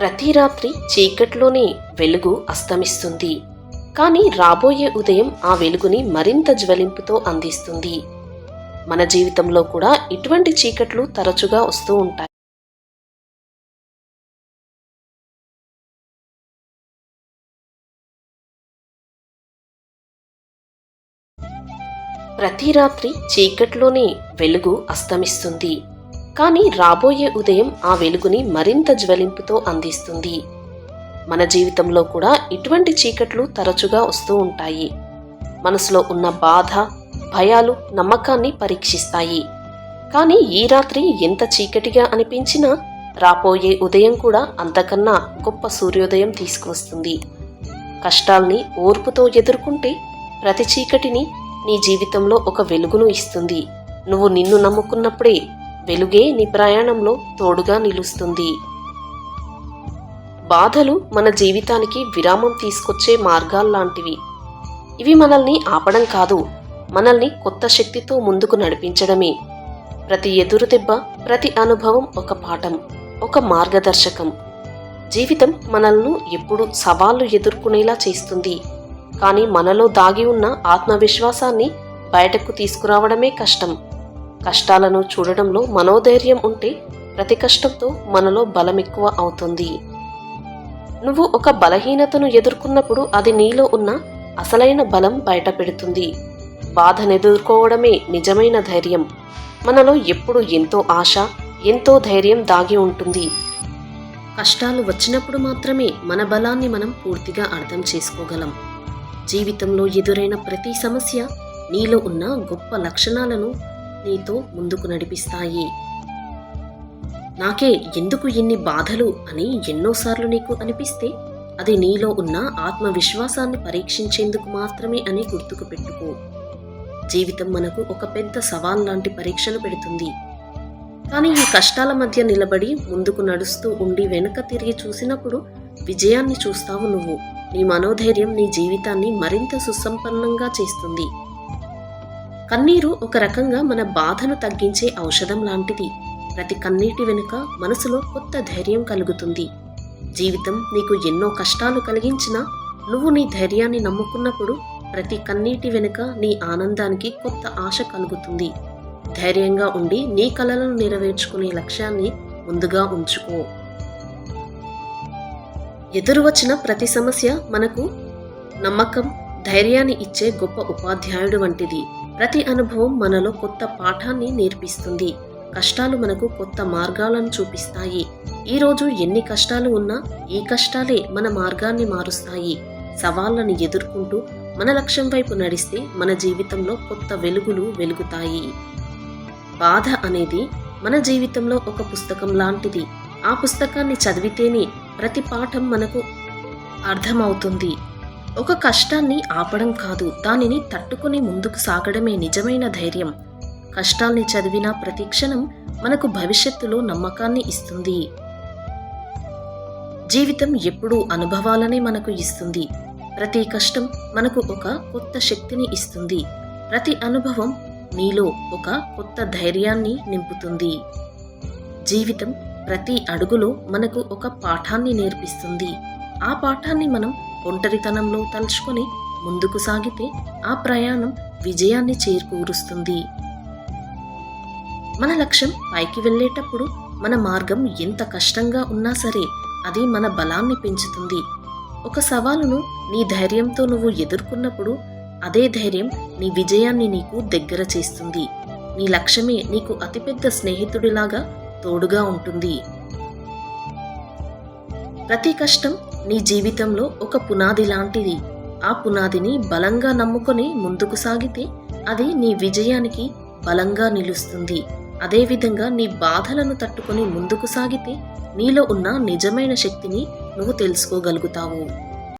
ప్రతి రాత్రి చీకట్లోనే వెలుగు అస్తమిస్తుంది. కానీ రాబోయే ఉదయం ఆ వెలుగుని మరింత జ్వలింపుతో అందిస్తుంది. మన జీవితంలో కూడా ఇటువంటి చీకట్లు తరచుగా వస్తూ ఉంటాయి. ప్రతి రాత్రి చీకట్లోనే వెలుగు అస్తమిస్తుంది. కానీ రాబోయే ఉదయం ఆ వెలుగుని మరింత జ్వలింపుతో అందిస్తుంది. మన జీవితంలో కూడా ఇటువంటి చీకట్లు తరచుగా వస్తూ ఉంటాయి. మనసులో ఉన్న బాధ భయాలు నమ్మకాన్ని పరీక్షిస్తాయి. కానీ ఈ రాత్రి ఎంత చీకటిగా అనిపించినా రాబోయే ఉదయం కూడా అంతకన్నా గొప్ప సూర్యోదయం తీసుకువస్తుంది. కష్టాల్ని ఓర్పుతో ఎదుర్కొంటే ప్రతి చీకటిని నీ జీవితంలో ఒక వెలుగును ఇస్తుంది. నువ్వు నిన్ను నమ్ముకున్నప్పుడే వెలుగే నీ ప్రయాణంలో తోడుగా నిలుస్తుంది. బాధలు మన జీవితానికి విరామం తీసుకొచ్చే మార్గాల్లాంటివి ఇవి మనల్ని ఆపడం కాదు మనల్ని కొత్త శక్తితో ముందుకు నడిపించడమే. ప్రతి ఎదురు దెబ్బ ప్రతి అనుభవం ఒక పాఠం ఒక మార్గదర్శకం. జీవితం మనల్ని ఎప్పుడు సవాళ్ళు ఎదుర్కొనేలా చేస్తుంది. కానీ మనలో దాగి ఉన్న ఆత్మవిశ్వాసాన్ని బయటకు తీసుకురావడమే కష్టం. కష్టాలను చూడడంలో మనోధైర్యం ఉంటే ప్రతి కష్టంతో మనలో బలం ఎక్కువ అవుతుంది. నువ్వు ఒక బలహీనతను ఎదుర్కొన్నప్పుడు అది నీలో ఉన్న అసలైన బలం బయట పెడుతుంది నిజమైన ధైర్యం. మనలో ఎప్పుడు ఎంతో ఆశ ఎంతో ధైర్యం దాగి ఉంటుంది. కష్టాలు వచ్చినప్పుడు మాత్రమే మన బలాన్ని మనం పూర్తిగా అర్థం చేసుకోగలం. జీవితంలో ఎదురైన ప్రతి సమస్య నీలో ఉన్న గొప్ప లక్షణాలను నీతో ముందుకు నడిపిస్తాయి. నాకే ఎందుకు ఇన్ని బాధలు అని ఎన్నోసార్లు నీకు అనిపిస్తే అది నీలో ఉన్న ఆత్మవిశ్వాసాన్ని పరీక్షించేందుకు మాత్రమే అని గుర్తుకు పెట్టుకో. జీవితం మనకు ఒక పెద్ద సవాల్ లాంటి పరీక్షలు పెడుతుంది. కానీ ఈ కష్టాల మధ్య నిలబడి ముందుకు నడుస్తూ ఉండి వెనుక తిరిగి చూసినప్పుడు విజయాన్ని చూస్తావు నువ్వు. నీ మనోధైర్యం నీ జీవితాన్ని మరింత సుసంపన్నంగా చేస్తుంది. కన్నీరు ఒక రకంగా మన బాధను తగ్గించే ఔషధం లాంటిది. ప్రతి కన్నీటి వెనుక మనసులో కొత్త ధైర్యం కలుగుతుంది. జీవితం నీకు ఎన్నో కష్టాలు కలిగించినా నువ్వు నీ ధైర్యాన్ని నమ్ముకున్నప్పుడు ప్రతి కన్నీటి వెనుక నీ ఆనందానికి కొత్త ఆశ కలుగుతుంది. ధైర్యంగా ఉండి నీ కలలను నెరవేర్చుకునే లక్ష్యాన్ని ముందుగా ఉంచుకో. ఎదురు వచ్చిన ప్రతి సమస్య మనకు నమ్మకం ధైర్యాన్ని ఇచ్చే గొప్ప ఉపాధ్యాయుడు వంటిది. ప్రతి అనుభవం మనలో కొత్త పాఠాన్ని నేర్పిస్తుంది. కష్టాలు మనకు కొత్త మార్గాలను చూపిస్తాయి. ఈరోజు ఎన్ని కష్టాలు ఉన్నా ఈ కష్టాలే మన మార్గాన్ని మారుస్తాయి. సవాళ్ళను ఎదుర్కొంటూ మన లక్ష్యం వైపు నడిస్తే మన జీవితంలో కొత్త వెలుగులు వెలుగుతాయి. బాధ అనేది మన జీవితంలో ఒక పుస్తకం లాంటిది. ఆ పుస్తకాన్ని చదివితేనే ప్రతి పాఠం మనకు అర్థమవుతుంది. ఒక కష్టాన్ని ఆపడం కాదు దానిని తట్టుకుని ముందుకు సాగడమే నిజమైన ధైర్యం. కష్టాల్ని చదివిన ప్రతి క్షణం మనకు భవిష్యత్తులో నమ్మకాన్ని ఇస్తుంది. జీవితం ఎప్పుడూ అనుభవాలనే మనకు ఇస్తుంది. ప్రతి కష్టం మనకు ఒక కొత్త శక్తిని ఇస్తుంది. ప్రతి అనుభవం నీలో ఒక కొత్త ధైర్యాన్ని నింపుతుంది. జీవితం ప్రతి అడుగులో మనకు ఒక పాఠాన్ని నేర్పిస్తుంది. ఆ పాఠాన్ని మనం ఒంటరితనంలో తలుచుకొని ముందుకు సాగితే ఆ ప్రయాణం విజయాన్ని చేకూరుస్తుంది. మన లక్ష్యం పైకి వెళ్ళేటప్పుడు మన మార్గం ఎంత కష్టంగా ఉన్నా సరే అది మన బలాన్ని పెంచుతుంది. ఒక సవాలును నీ ధైర్యంతో నువ్వు ఎదుర్కొన్నప్పుడు అదే ధైర్యం నీ విజయాన్ని నీకు దగ్గర చేస్తుంది. నీ లక్ష్యమే నీకు అతిపెద్ద స్నేహితుడిలాగా తోడుగా ఉంటుంది. ప్రతి కష్టం నీ జీవితంలో ఒక పునాది లాంటిది. ఆ పునాదిని బలంగా నమ్ముకొని ముందుకు సాగితే అది నీ విజయానికి బలంగా నిలుస్తుంది. అదేవిధంగా నీ బాధలను తట్టుకొని ముందుకు సాగితే నీలో ఉన్న నిజమైన శక్తిని నువ్వు తెలుసుకోగలుగుతావు.